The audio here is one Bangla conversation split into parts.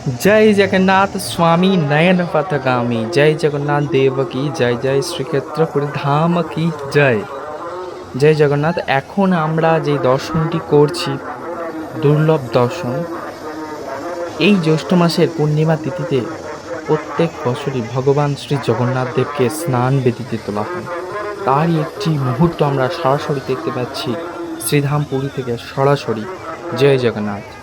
জয় জগন্নাথ স্বামী নয়ন পথগামী জয় জগন্নাথ দেব কি জয় জয় শ্রীক্ষেত্রপুর ধাম কি জয় জয় জগন্নাথ এখন আমরা যে দর্শনটি করছি, দুর্লভ দর্শন, এই জ্যৈষ্ঠ মাসের পূর্ণিমা তিথিতে প্রত্যেক বছরই ভগবান শ্রী জগন্নাথ দেবকে স্নান বেদিতে তোলা হয়। তারই একটি মুহূর্ত আমরা সরাসরি দেখতে পাচ্ছি শ্রীধাম পুরী থেকে সরাসরি। জয় জগন্নাথ।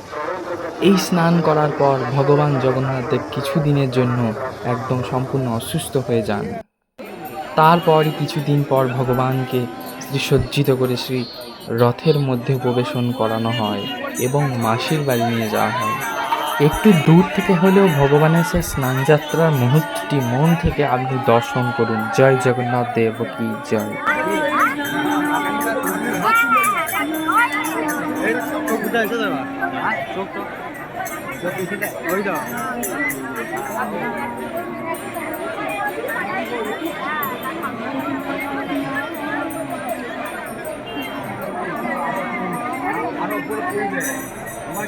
এই স্নান করার পর ভগবান জগন্নাথ দেব কিছুদিনের জন্য একদম সম্পূর্ণ অসুস্থ হয়ে যান। তারপরই কিছুদিন পর ভগবানকে শ্রীসজ্জিত করে শ্রী রথের মধ্যে প্রবেশন করানো হয় এবং মাসির বাড়ি নিয়ে যাওয়া হয়। একটু দূর থেকে হলেও ভগবানের সে স্নানযাত্রার মুহূর্তটি মন থেকে আপনি দর্শন করুন। জয় জগন্নাথ দেব কি জয়। কোথায় এসে যাবা চোখ তো ওই আরও উপরে আমার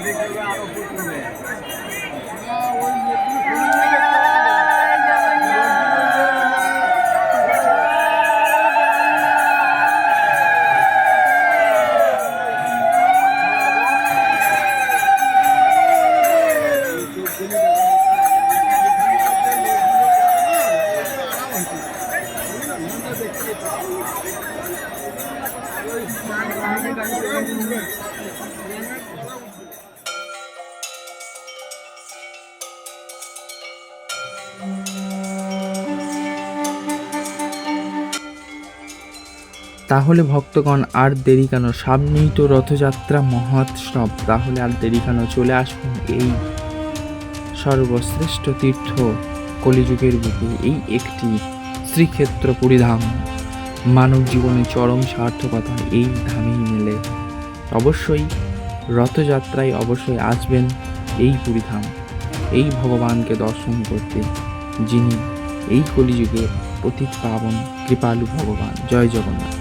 তাহলে ভক্তগণ, আর দেরি কেন? সামনেই তো রথযাত্রা মহোৎসব তাহলে আর দেরি কেন? চলে আসুন এই সর্বশ্রেষ্ঠ তীর্থ কলিযুগের বুকে। এই একটি শ্রীক্ষেত্র পুরীধাম মানব জীবনে চরম সার্থকতা এই ধামেই মেলে। অবশ্যই রথযাত্রায় অবশ্যই আসবেন এই পুরীধাম। এই ভগবানকে দর্শন করতে যিনি এই কলিযুগে পতিত পাবন, কৃপালু ভগবান। জয় জগন্নাথ।